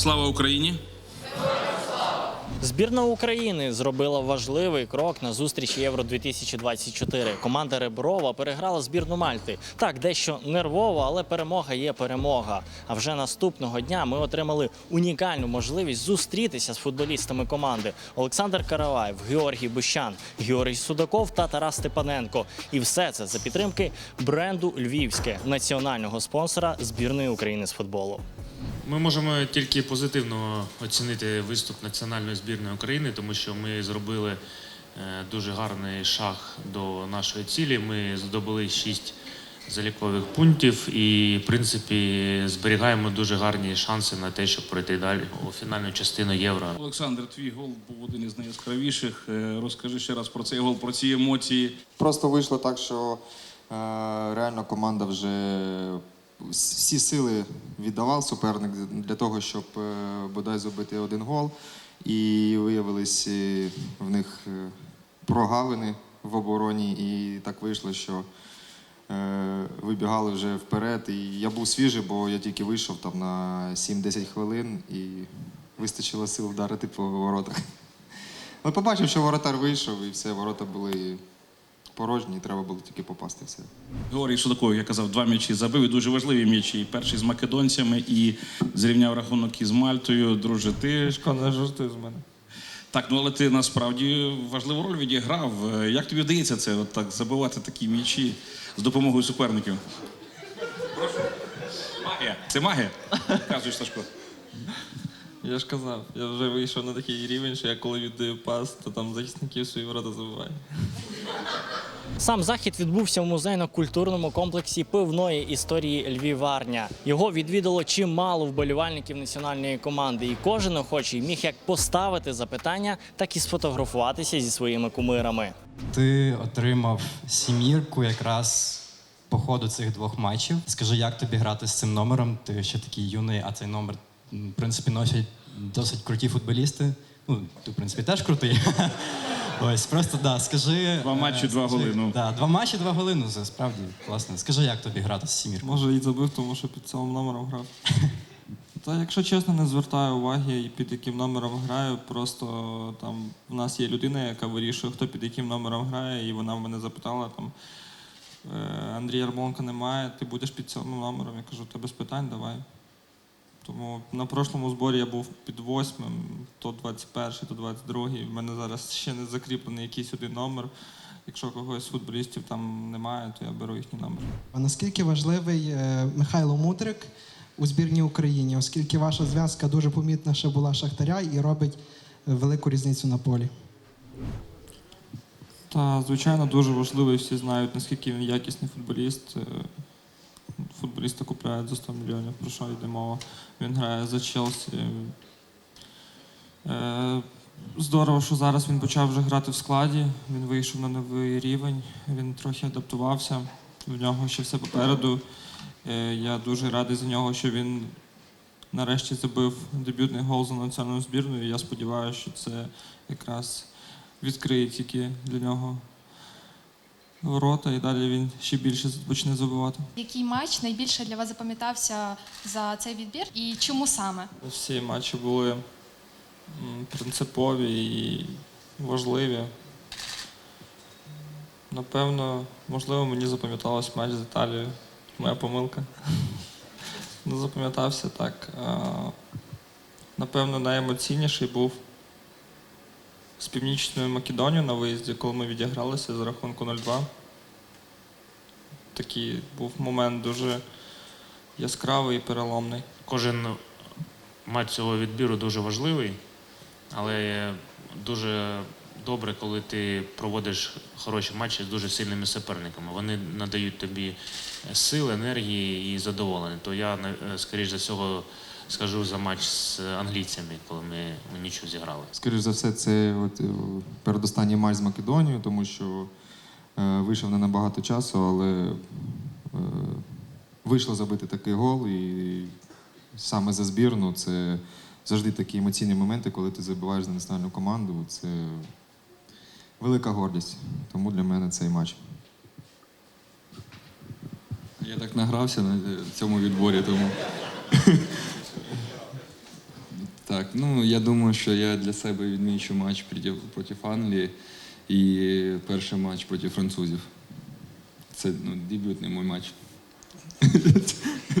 Слава Україні! Збірна України зробила важливий крок на зустріч Євро 2024 Команда Реброва переграла збірну Мальти. Так, дещо нервово, але перемога є перемога. А вже наступного дня ми отримали унікальну можливість зустрітися з футболістами команди Олександр Караваєв, Георгій Бущан, Георгій Судаков та Тарас Степаненко. І все це за підтримки бренду Львівське національного спонсора збірної України з футболу. Ми можемо тільки позитивно оцінити виступ національної збірної України, тому що ми зробили е, дуже гарний шаг до нашої цілі. Ми здобули шість залікових пунктів і, в принципі, зберігаємо дуже гарні шанси на те, щоб пройти далі у фінальну частину євро. Олександр, твій гол був один із найяскравіших. Е, Розкажи ще раз про цей гол, про ці емоції. Просто вийшло так, що е, реально команда вже всі сили віддавав суперник для того, щоб е, бодай забити один гол. І виявились е, в них е, прогавини в обороні. І так вийшло, що вибігали вже вперед. І я був свіжий, бо я тільки вийшов там на 7-10 хвилин і вистачило сил вдарити по воротах. Але побачив, що воротар вийшов, і все, ворота були порожні, і треба було тільки попасти все. Георгій Судаков, я казав, два м'ячі забив і дуже важливі м'ячі. Перший з македонцями і зрівняв рахунок із Мальтою. Друже, ти Шкода, не жартуй з мене. так, ну але ти насправді важливу роль відіграв. Як тобі вдається це от так забивати такі м'ячі з допомогою суперників? Прошу. Магія. Це магія? Кажуть, Сашко. Я ж казав, я вже вийшов на такий рівень, що я коли віддаю пас, то там захисників свої ворота забиваю. Сам захід відбувся в музейно-культурному комплексі пивної історії Львіварня. Його відвідало чимало вболівальників національної команди, і кожен охочий міг як поставити запитання, так і сфотографуватися зі своїми кумирами. Ти отримав сімірку якраз по ходу цих двох матчів. Скажи, як тобі грати з цим номером? Ти ще такий юний, а цей номер, в принципі, носять досить круті футболісти. Ну, ти, в принципі, теж крутий. Ось, просто да, скажи. Два е, матчі, два скажи- голи, ну. Да, два матчі, два голи. Ну, це справді класно. Скажи, як тобі грати з сіміркою? Може, і забив, тому що під цим номером грав. Та якщо чесно, не звертаю уваги, і під яким номером граю. Просто там в нас є людина, яка вирішує, хто під яким номером грає, і вона мене запитала там. «Е, Андрій Ярмоленка немає, ти будеш під цим номером. Я кажу, та без питань, давай. Тому на прошлому зборі я був під восьмим, то 21, то 22. В мене зараз ще не закріплений якийсь один номер. Якщо когось з футболістів там немає, то я беру їхній номер. А наскільки важливий е, Михайло Мудрик у збірній Україні, оскільки ваша зв'язка дуже помітна ще була Шахтаря і робить е, велику різницю на полі? Та, звичайно, дуже важливо, і всі знають, наскільки він якісний футболіст. Футболіста купляють за 100 мільйонів, про що йде мова. Він грає за Челсі. Е, Здорово, що зараз він почав вже грати в складі. Він вийшов на новий рівень, він трохи адаптувався. В нього ще все попереду. Е, Я дуже радий за нього, що він нарешті забив дебютний гол за національну збірну. І я сподіваюся, що це якраз відкриє тільки для нього ворота, і далі він ще більше почне забивати. Який матч найбільше для вас запам'ятався за цей відбір і чому саме? Всі матчі були м, принципові і важливі. Напевно, можливо, мені запам'яталось матч з Італією. Моя помилка. Не запам'ятався так. А, Напевно, найемоційніший був з Північною Македонією на виїзді, коли ми відігралися за рахунку 0-2. Такий був момент дуже яскравий і переломний. Кожен матч цього відбіру дуже важливий, але дуже добре, коли ти проводиш хороші матчі з дуже сильними суперниками. Вони надають тобі сил, енергії і задоволення. То я, скоріш за всього, скажу за матч з англійцями, коли ми нічого зіграли. Скоріше за все, це от, е, передостанній матч з Македонією, тому що вийшов не набагато часу, але е, вийшло забити такий гол. І саме за збірну це завжди такі емоційні моменти, коли ти забиваєш за національну команду. Це велика гордість. Тому для мене цей матч. Я так награвся на цьому відборі, тому Так, ну я думаю, що я для себе відмічу матч проти Англії і перший матч проти французів. Це ну, дебютний мій матч.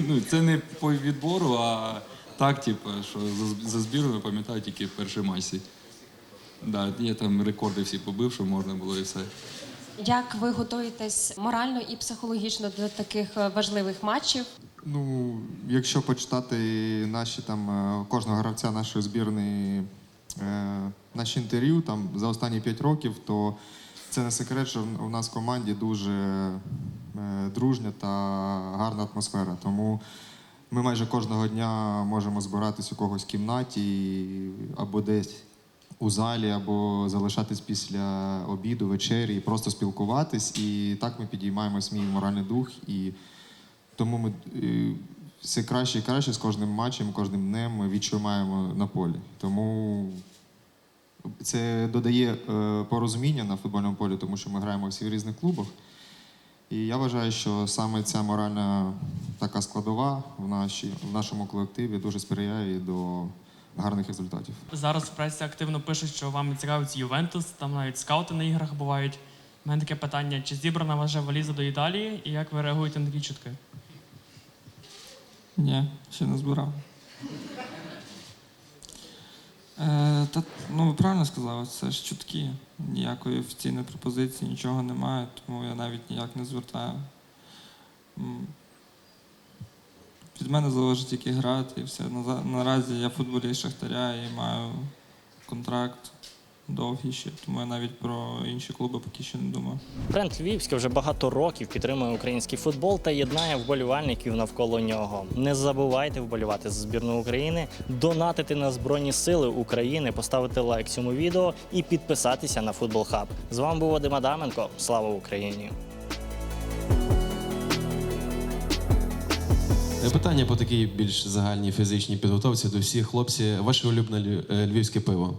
ну, це не по відбору, а так, типу, що за, за збірною пам'ятаю тільки перший матч. Да, я там рекорди всі побив, що можна було і все. Як ви готуєтесь морально і психологічно до таких е, важливих матчів? Ну, якщо почитати наші там е, кожного гравця нашої збірної е, наші інтерв'ю там за останні 5 років, то це не секрет, що у нас в команді дуже е, дружня та гарна атмосфера. Тому ми майже кожного дня можемо збиратись у когось в кімнаті або десь у залі, або залишатись після обіду, вечері і просто спілкуватись. І так ми підіймаємо свій моральний дух і тому ми е, все краще і краще з кожним матчем, кожним днем ми відчуваємо на полі. Тому це додає е, порозуміння на футбольному полі, тому що ми граємо всі в різних клубах. І я вважаю, що саме ця моральна така складова в, нашій, в нашому колективі дуже сприяє до гарних результатів. Зараз в пресі активно пишуть, що вам цікавиться Ювентус, там навіть скаути на іграх бувають. У мене таке питання: чи зібрана ваша валіза до Італії і як ви реагуєте на такі чутки? Ні, ще не збирав. Е, та, ну, ви правильно сказали, це ж чутки. Ніякої офіційної пропозиції, нічого немає, тому я навіть ніяк не звертаю. Від мене залежить тільки грати і все. Наразі я футболіст Шахтаря і маю контракт довгий ще, тому я навіть про інші клуби поки що не думаю. Бренд Львівське вже багато років підтримує український футбол та єднає вболівальників навколо нього. Не забувайте вболівати за збірну України, донатити на Збройні Сили України, поставити лайк цьому відео і підписатися на Футбол Хаб. З вами був Вадим Адаменко. Слава Україні! Е, Питання по такій більш загальній фізичній підготовці до всіх хлопці. Ваше улюблене е, львівське пиво.